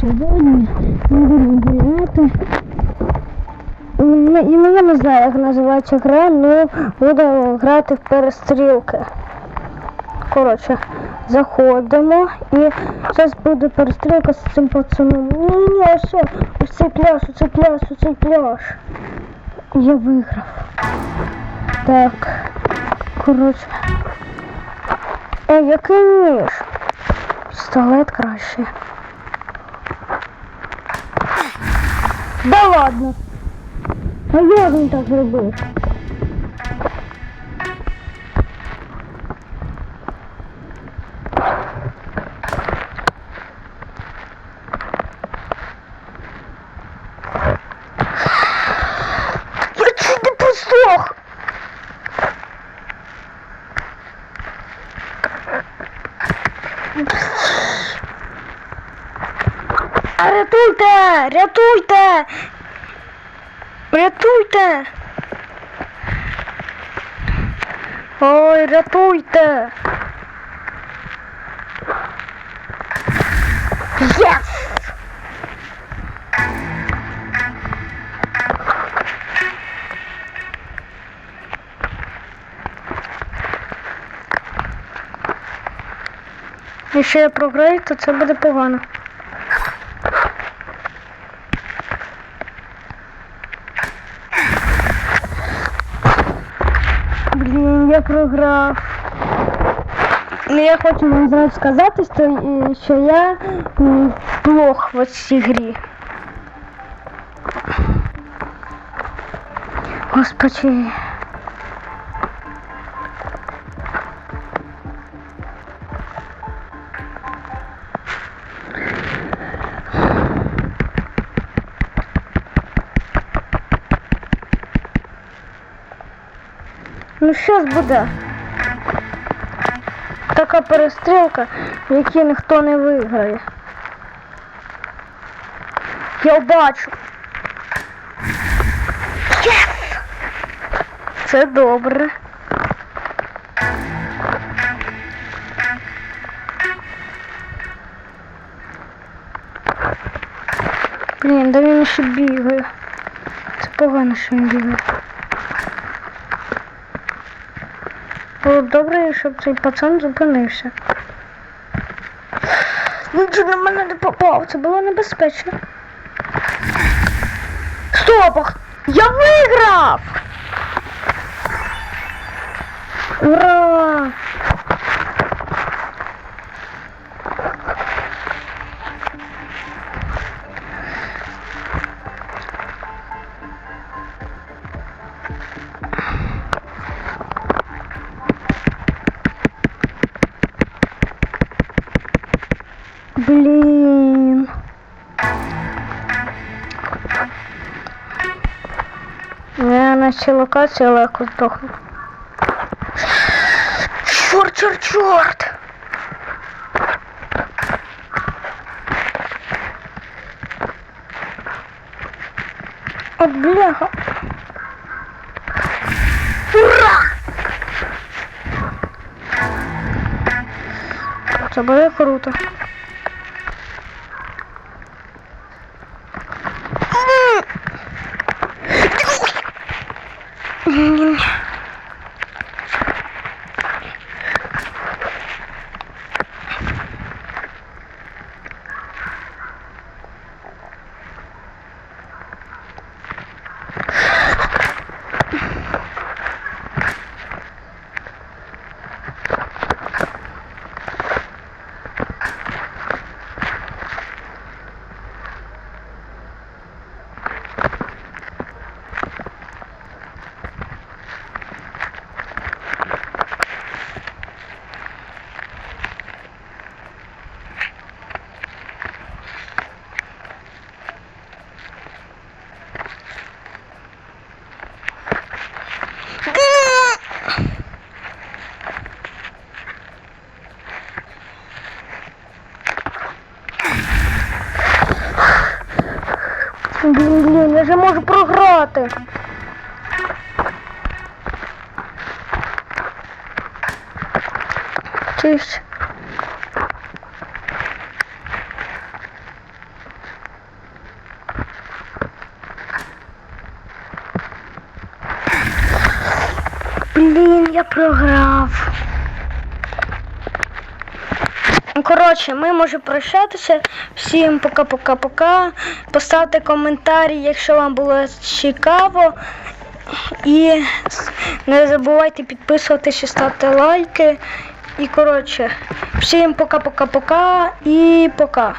Сьогодні ми будемо гуляти. І мене не знаю, як називається гра, але буду грати в перестрілки. Коротше, заходимо і зараз буде перестрілка з цим пацаном. Ні, ні, ось, ось цей пляж, ось цей пляж, ось цей пляж. Я виграв. Так. Коротше. Ей, який ніж? Пістолет краще. Да ладно. А як він так зробив? Я чуть не пустох. А Рятуйте! Рятуйте! Ой, рятуйте! Єс! Якщо я програю, то це буде погано. Я програв. Ну, я хочу вам зразу сказати, що, що я м, плох в цій грі. Господи. Ну щас буде. Така перестрілка, в якій ніхто не виграє. Я бачу. Єс! Це добре. Блін, да він ще бігає. Це погано, що він бігає. Було б добре, щоб цей пацан зупинився. Він же на мене не попав, це було небезпечно. Стоп! Я виграв! Ура! Блін. Я на цій локації легко здохну. Чорт, чорт, чорт! От бляха. Ура! Це буде круто. Блін, блін, я же можу програти. Чиш. Блін, я програв. Коротше, ми можемо прощатися. Всім пока-пока-пока. Поставте коментарі, якщо вам було цікаво. І не забувайте підписуватися, ставити лайки. І коротше, всім пока-пока-пока і пока.